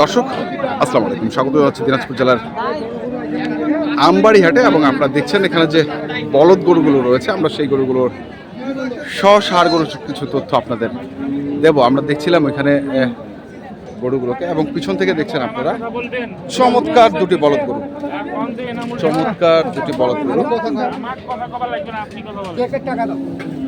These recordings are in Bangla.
দর্শক, আসসালামু আলাইকুম। স্বাগত জানাচ্ছি দিনাজপুর জেলার আমবাড়ি হাটে এবং আপনারা দেখছেন এখানে যে বলদ গরুগুলো রয়েছে, আমরা সেই গরুগুলোর স্বসার গরু কিছু তথ্য আপনাদের দেব। আমরা দেখছিলাম এখানে গরুগুলোকে এবং পিছন থেকে দেখছেন আপনারা, চমৎকার দুটি বলদ গরু। চমৎকার দুটি বলদ গরু।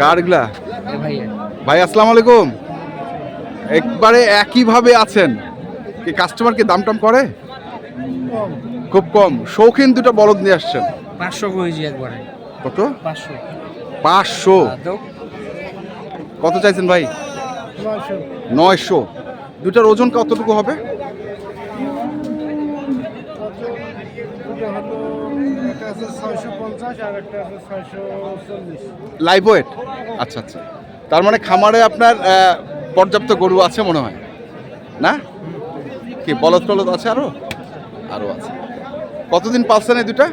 কারগুলা? ভাই আসসালামু আলাইকুম। একবারে একইভাবে আছেন। কি কাস্টমার কি দাম টাম করে? খুব কম। শৌখিন দুটো বলদ নিয়ে আসছেন। পাঁচশো করেছি একবারে। কত? পাঁচশো। পাঁচশো। কত চাইছেন ভাই? নয়শো। দুটার ওজন কতটুকু হবে? লাইভ ওয়েট আচ্ছা আচ্ছা। তার মানে খামারে আপনার পর্যাপ্ত গরু আছে মনে হয়। না? কি, বলদ টলদ আছে আরও? আরও আছে। কতদিন পালছেন এই দুটা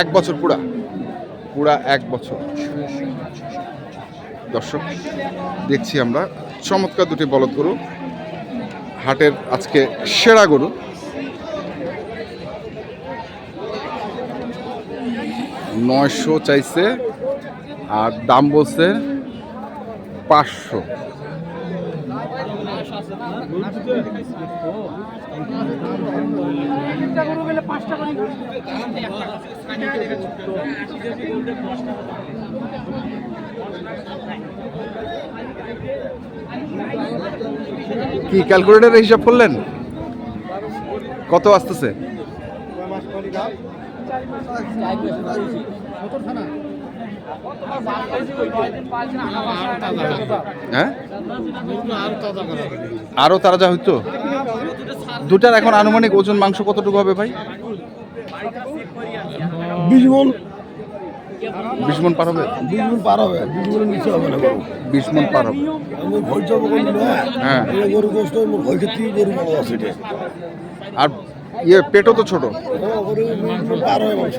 এক বছর, পুরা। পুরা এক বছর। দর্শক, দেখছি আমরা। চমৎকার দুটি বলদ গরু। হাটের আজকে সেরা গরু। নয়শো চাইছে, আর দাম বলছে পাঁচশো। কি ক্যালকুলেটারে হিসাব করলেন? কত আসতেছে? হ্যাঁ? আরও তারা যা হইতো? দুটার এখন আনুমানিক ওজন মাংস কতটুকু হবে ভাই? বিশ মন। বিশ মন পার হবে? বিশ মন পার হবে বিশ মনের নিচে হবে না বিশ মন পার হবে। আমি ভয় যাব হ্যাঁ। হ্যাঁ। গরু কষ্ট মোর ভয় ক্ষেত্রে গরু বড় আছে এটা আর ইয়ে পেটও তো ছোট। মণ পার হয় মাংস।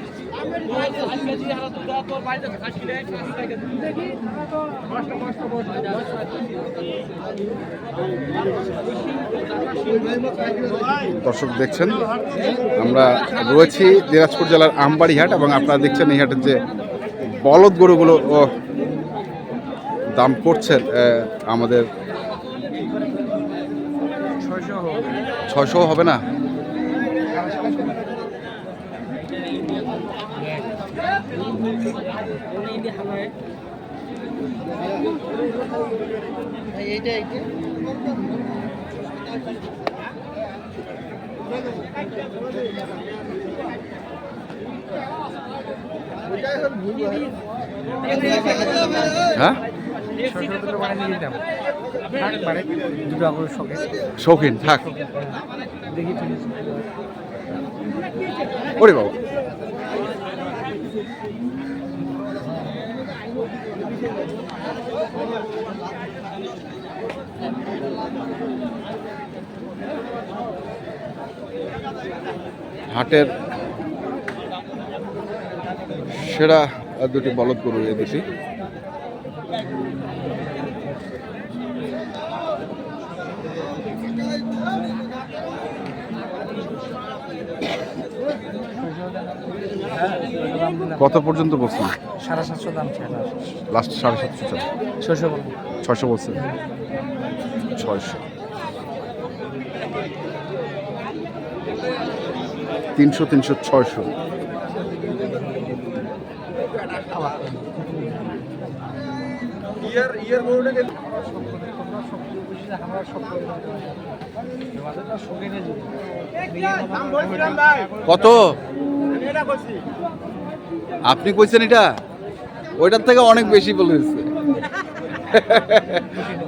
দর্শক দেখছেন, আমরা রয়েছি দিনাজপুর জেলার আমবাড়ি হাট এবং আপনারা দেখছেন এই হাটের যে বলদ গরুগুলো দাম করছেন আমাদের ছয়শো হবে না? হ্যাঁ? শৌখিন থাক। দেখি ওরে বাবা। হাটের সেরা দুটি বলদ গরু এই দুটি। কত পর্যন্ত বলছেন? সাড়ে সাতশো দাম লাস্ট সাড়ে সাতশো ছশো বলছেন? ছয়শো। তিনশো তিনশো ছয়শো। কত? আপনি কইছেন এটা? ওইটার থেকে অনেক বেশি বলেছে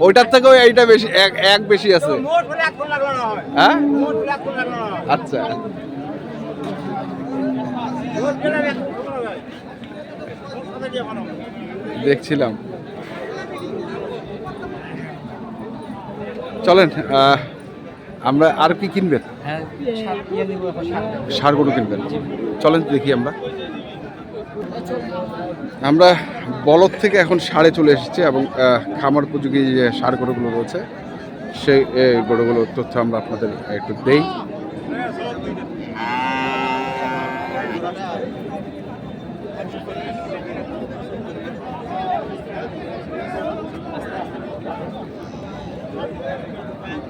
ওইটার থেকেও এইটা বেশি এক এক বেশি আছে। হ্যাঁ। আচ্ছা। দেখছিলাম। চলেন আমরা আর কি কিনবেন? সার- গরু কিনবেন। চলেন দেখি আমরা। আমরা বলদ থেকে এখন সারে চলে এসেছি এবং খামার উপযোগী যে সার গরুগুলো রয়েছে, সেই গরুগুলোর তথ্য আমরা আপনাদের একটু দেই।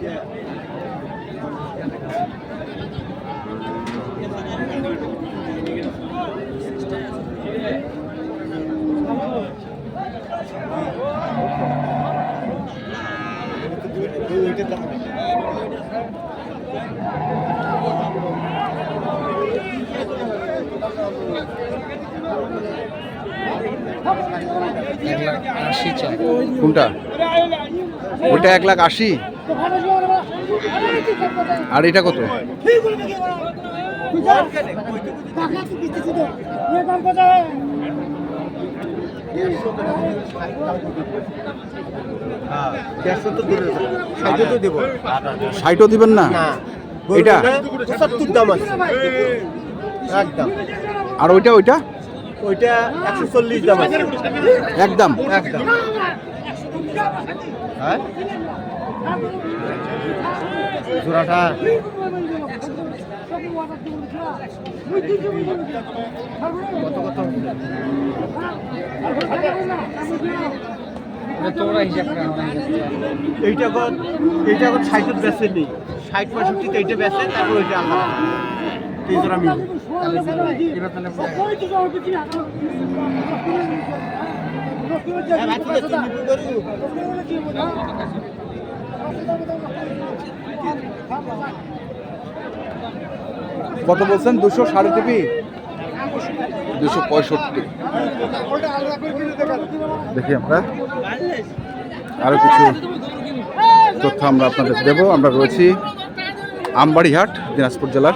এক কোনটা? ওইটা এক লাখ আশি? আর এটা কত? ষাটও দিবেন না? এটা? পঁচাত্তর দাম আছে। একদম আর ওইটা ওইটা? ওইটা একশো চল্লিশ দাম আছে। একদম। একদম হ্যাঁ? জোড়াটা। এইটা এখন এইটা এখন ষাটের বেচে নেই। ষাট পঁয়ষট্টিতে এইটা বেচে তারপর ওইটা আলাদা। এই জোড়া মিল কত বলছেন? দুশো সাড়ে টিপি দুশো পঁয়ষট্টি। দেখি আমরা। আরও কিছু তথ্য আমরা আপনাদের দেব। আমরা রয়েছি আমবাড়িহাট দিনাজপুর জেলার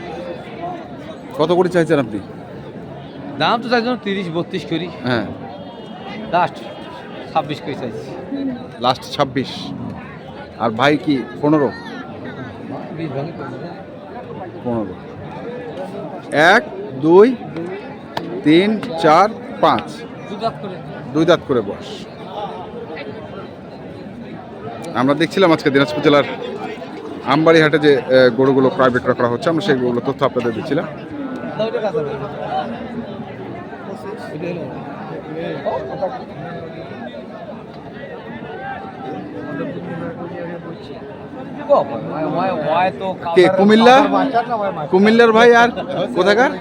কত করে চাইছেন আপনি? দাম তো চাইছেন তিরিশ বত্রিশ করি। হ্যাঁ। লাস্ট ছাব্বিশ করে চাইছি। লাস্ট ছাব্বিশ। আর ভাই কি পনেরো। পনেরো। এক দুই তিন চার পাঁচ। দুই দাঁত করে। বস। আমরা দেখছিলাম আজকে দিনাজপুর জেলার আমবাড়ি হাটে যে গরুগুলো বিক্রয় করা হচ্ছে আমরা সেইগুলো তথ্য আপনাদের দিচ্ছিলাম। কে কুমিল্লা? কুমিল্লার ভাই আর কোথাকার?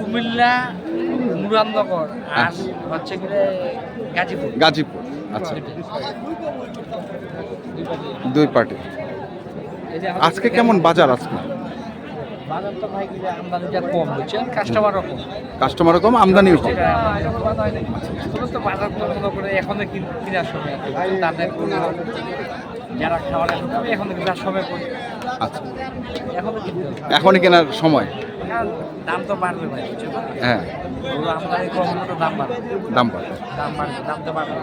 কুমিল্লা আর হচ্ছে গাজীপুর। গাজীপুর আচ্ছা। দুই পার্টি। আজকে কেমন বাজার আজকে? বাজার তো ভাই গেলে আমদানিটা কম কম। কাস্টমারও তো বাজার তো মনে করে এখনও কিন- কেনার সময় তাদের যারা খাওয়ার এখন কেনার সময় আচ্ছা। এখনও এখনই কেনার সময়। আর দাম তো বাড়বে ভাই হ্যাঁ। আমদানি কম তো দাম বাড়বে। দাম বাড়বে। দাম তো বাড়বে।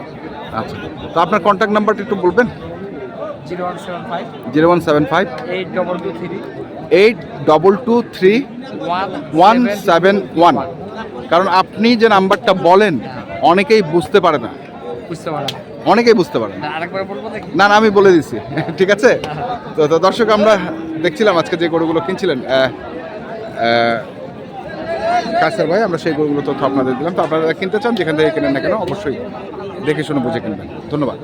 আচ্ছা। তো আপনার কন্ট্যাক্ট নাম্বারটা একটু বলবেন? Zero one seven five zero one seven five eight double two three eight double two three one seven one. কারণ আপনি যে নাম্বারটা বলেন অনেকেই বুঝতে পারে না। বুঝতে পারলাম। অনেকেই বুঝতে পারে না। না না আমি বলে দিচ্ছি ঠিক আছে? তো তো দর্শক আমরা দেখছিলাম আজকে যে গরুগুলো কিনছিলেন কাসের ভাই আমরা সেই গরুগুলো তথ্য আপনাদের দিলাম। তো আপনারা কিনতে চান যেখান থেকে কেনেন না কেন অবশ্যই দেখে শুনে বুঝে কিনবেন। ধন্যবাদ।